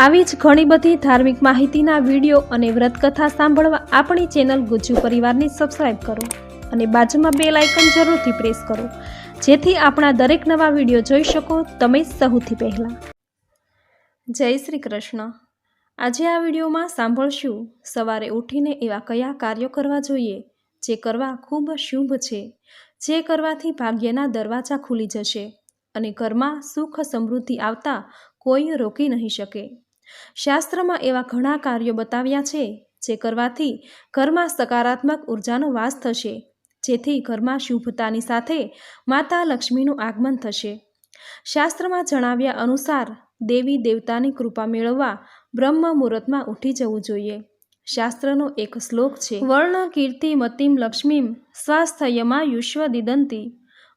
આવી જ ઘણી બધી ધાર્મિક માહિતીના વીડિયો અને વ્રતકથા સાંભળવા આપણી ચેનલ ગુજ્જુ પરિવારની સબસ્ક્રાઈબ કરો અને બાજુમાં બે લાઇકન જરૂરથી પ્રેસ કરો. જેથી આપણા દરેક નવા વીડિયો જોઈ શકો તમે સૌથી પહેલાં. જય શ્રી કૃષ્ણ. આજે આ વિડીયોમાં સાંભળશું, સવારે ઉઠીને એવા કયા કાર્યો કરવા જોઈએ, જે કરવા ખૂબ શુભ છે, જે કરવાથી ભાગ્યના દરવાજા ખુલી જશે અને ઘરમાં સુખ સમૃદ્ધિ આવતા કોઈ રોકી નહીં શકે. શાસ્ત્રમાં એવા ઘણા કાર્યો બતાવ્યા છે જે કરવાથી ઘરમાં સકારાત્મક ઉર્જાનો વાસ થશે, જેથી ઘરમાં શુભતાની સાથે માતા લક્ષ્મીનું આગમન થશે. શાસ્ત્રમાં જણાવ્યા અનુસાર, દેવી દેવતાની કૃપા મેળવવા બ્રહ્મ મુહૂર્તમાં ઉઠી જવું જોઈએ. શાસ્ત્રનો એક શ્લોક છે, વર્ણ કીર્તિ મતિમ લક્ષ્મીમ સ્વાસ્થ્યમાં યુશ્વ દિદંતી.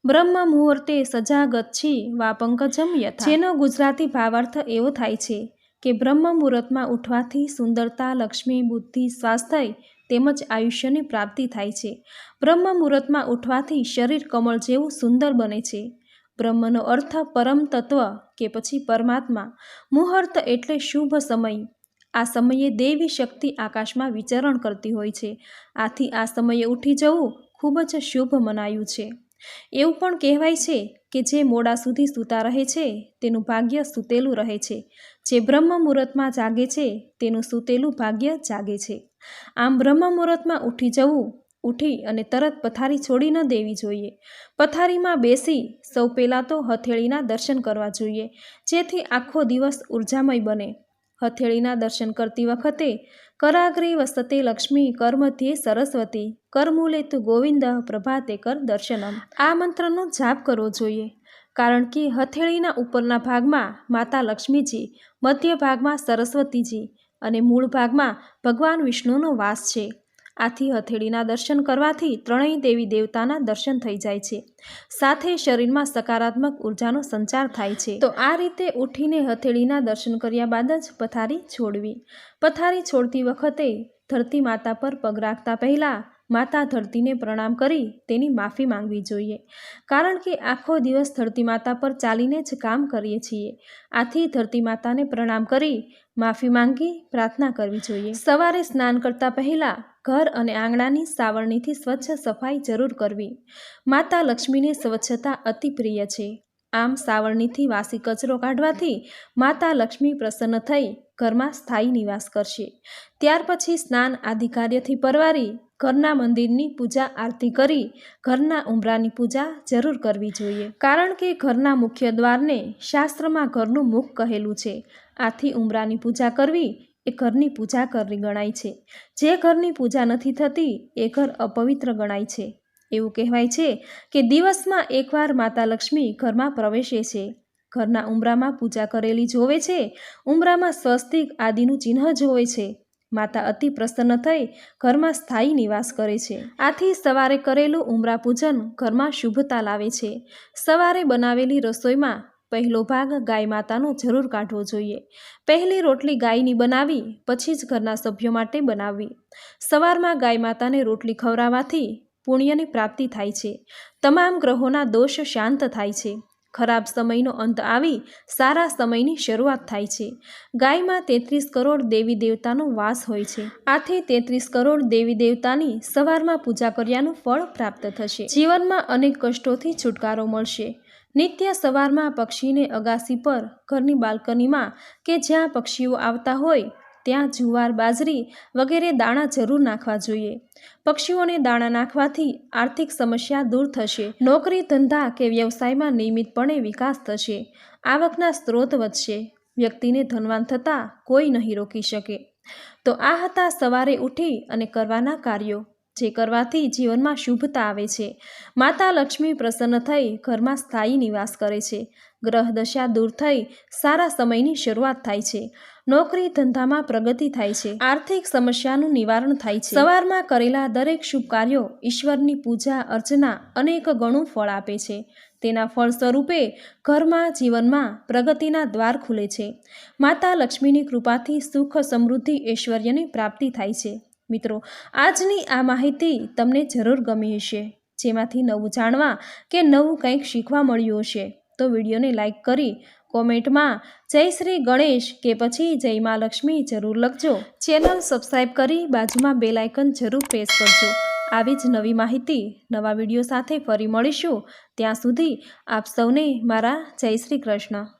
બ્રહ્મ મુહૂર્તે સજાગચ્છી વા પંકજમ યથા. જેનો ગુજરાતી ભાવાર્થ એવો થાય છે કે બ્રહ્મ મુહૂર્તમાં ઉઠવાથી સુંદરતા, લક્ષ્મી, બુદ્ધિ, સ્વાસ્થ્ય તેમજ આયુષ્યની પ્રાપ્તિ થાય છે. બ્રહ્મ મુહૂર્તમાં ઉઠવાથી શરીર કમળ જેવું સુંદર બને છે. બ્રહ્મનો અર્થ પરમ તત્વ કે પછી પરમાત્મા. મુહૂર્ત એટલે શુભ સમય. આ સમયે દેવી શક્તિ આકાશમાં વિચરણ કરતી હોય છે. આથી આ સમયે ઉઠી જવું ખૂબ જ શુભ મનાયું છે. એવું પણ કહેવાય છે કે જે મોડા સુધી સૂતા રહે છે, તેનું ભાગ્ય સૂતેલું રહે છે. જે બ્રહ્મ મુહૂર્તમાં જાગે છે, તેનું સૂતેલું ભાગ્ય જાગે છે. આમ બ્રહ્મ મુહૂર્તમાં ઉઠી જવું, ઉઠી અને તરત પથારી છોડી ન દેવી જોઈએ. પથારીમાં બેસી સૌ પહેલાં તો હથેળીના દર્શન કરવા જોઈએ, જેથી આખો દિવસ ઉર્જામય બને. હથેળીના દર્શન કરતી વખતે કરાગ્રી વસતે લક્ષ્મી કરમધ્યે સરસ્વતી કરમૂલે તુ ગોવિંદ પ્રભાતે કર દર્શનમ. આ મંત્રનો જાપ કરવો જોઈએ. કારણ કે હથેળીના ઉપરના ભાગમાં માતા લક્ષ્મીજી, મધ્ય ભાગમાં સરસ્વતીજી અને મૂળ ભાગમાં ભગવાન વિષ્ણુનો વાસ છે. આથી હથેળીના દર્શન કરવાથી ત્રણેય દેવી દેવતાના દર્શન થઈ જાય છે. સાથે શરીરમાં સકારાત્મક ઉર્જાનો સંચાર થાય છે. તો આ રીતે ઉઠીને હથેળીના દર્શન કર્યા બાદ જ પથારી છોડવી. પથારી છોડતી વખતે ધરતી માતા પર પગ રાખતા પહેલાં માતા ધરતીને પ્રણામ કરી તેની માફી માંગવી જોઈએ. કારણ કે આખો દિવસ ધરતી માતા પર ચાલીને જ કામ કરીએ છીએ. આથી ધરતી માતાને પ્રણામ કરી માફી માંગી પ્રાર્થના કરવી જોઈએ. સવારે સ્નાન કરતા પહેલાં ઘર અને આંગણાની સાવરણીથી સ્વચ્છ સફાઈ જરૂર કરવી. માતા લક્ષ્મીને સ્વચ્છતા અતિ પ્રિય છે. આમ સાવરણીથી વાસી કચરો કાઢવાથી માતા લક્ષ્મી પ્રસન્ન થઈ ઘરમાં સ્થાયી નિવાસ કરશે. ત્યાર પછી સ્નાન આદિ કાર્યથી પરવારી ઘરના મંદિરની પૂજા આરતી કરી ઘરના ઉંબરાની પૂજા જરૂર કરવી જોઈએ. કારણ કે ઘરના મુખ્ય દ્વારને શાસ્ત્રમાં ઘરનું મુખ કહેલું છે. આથી ઉંબરાની પૂજા કરવી એ ઘરની પૂજા કરવી ગણાય છે. જે ઘરની પૂજા નથી થતી, એ ઘર અપવિત્ર ગણાય છે. એવું કહેવાય છે કે દિવસમાં એકવાર માતા લક્ષ્મી ઘરમાં પ્રવેશે છે. ઘરના ઉમરામાં પૂજા કરેલી જોવે છે ઉંબરામાં સ્વસ્તિક આદિનું ચિહ્ન જોવે છે. માતા અતિ પ્રસન્ન થઈ ઘરમાં સ્થાયી નિવાસ કરે છે. આથી સવારે કરેલું ઉમરા પૂજન ઘરમાં શુભતા લાવે છે. સવારે બનાવેલી રસોઈમાં પહેલો ભાગ ગાય માતાનો જરૂર કાઢવો જોઈએ. પહેલી રોટલી ગાયની બનાવી, પછી જ ઘરના સભ્યો માટે બનાવવી સવારમાં ગાય માતાને રોટલી ખવડાવવાથી પુણ્યની પ્રાપ્તિ થાય છે. તમામ ગ્રહોના દોષ શાંત થાય છે. ખરાબ સમયનો અંત આવી સારા સમયની શરૂઆત થાય છે. ગાયમાં તેત્રીસ કરોડ દેવી દેવતાનો વાસ હોય છે. આથી તેત્રીસ કરોડ દેવી દેવતાની સવારમાં પૂજા કર્યાનું ફળ પ્રાપ્ત થશે. જીવનમાં અનેક કષ્ટોથી છુટકારો મળશે. નિત્ય સવારમાં પક્ષીને અગાસી પર ઘરની બાલ્કનીમાં કે જ્યાં પક્ષીઓ આવતા હોય ત્યાં જુવાર, બાજરી વગેરે દાણા જરૂર નાખવા જોઈએ. પક્ષીઓને દાણા નાખવાથી આર્થિક સમસ્યા દૂર થશે. નોકરી, ધંધા કે વ્યવસાયમાં નિયમિતપણે વિકાસ થશે. આવકના સ્ત્રોત વધશે. વ્યક્તિને ધનવાન થતાં કોઈ નહીં રોકી શકે. તો આ હતા સવારે ઉઠી અને કરવાના કાર્યો. જે કરવાથી જીવનમાં શુભતા આવે છે. માતા લક્ષ્મી પ્રસન્ન થઈ ઘરમાં સ્થાયી નિવાસ કરે છે. ગ્રહ દશા દૂર થઈ સારા સમયની શરૂઆત થાય છે. નોકરી ધંધામાં પ્રગતિ થાય છે. આર્થિક સમસ્યાનું નિવારણ થાય છે. સવારમાં કરેલા દરેક શુભ કાર્યો ઈશ્વરની પૂજા, અર્ચના અનેક ગણું ફળ આપે છે. તેના ફળ સ્વરૂપે ઘરમાં જીવનમાં પ્રગતિના દ્વાર ખુલે છે. માતા લક્ષ્મીની કૃપાથી સુખ સમૃદ્ધિ ઐશ્વર્યની પ્રાપ્તિ થાય છે. મિત્રો, આજની આ માહિતી તમને જરૂર ગમી હશે, જેમાંથી નવું જાણવા કે નવું કંઈક શીખવા મળ્યું હશે, તો વિડીયોને લાઇક કરી કોમેન્ટમાં જય શ્રી ગણેશ કે પછી જય મા લક્ષ્મી જરૂર લખજો. ચેનલ સબસ્ક્રાઈબ કરી બાજુમાં બેલ આઇકન જરૂર પ્રેસ કરજો. આવી જ નવી માહિતી, નવા વીડિયો સાથે ફરી મળીશું. ત્યાં સુધી આપ સૌને મારા જય શ્રી કૃષ્ણ.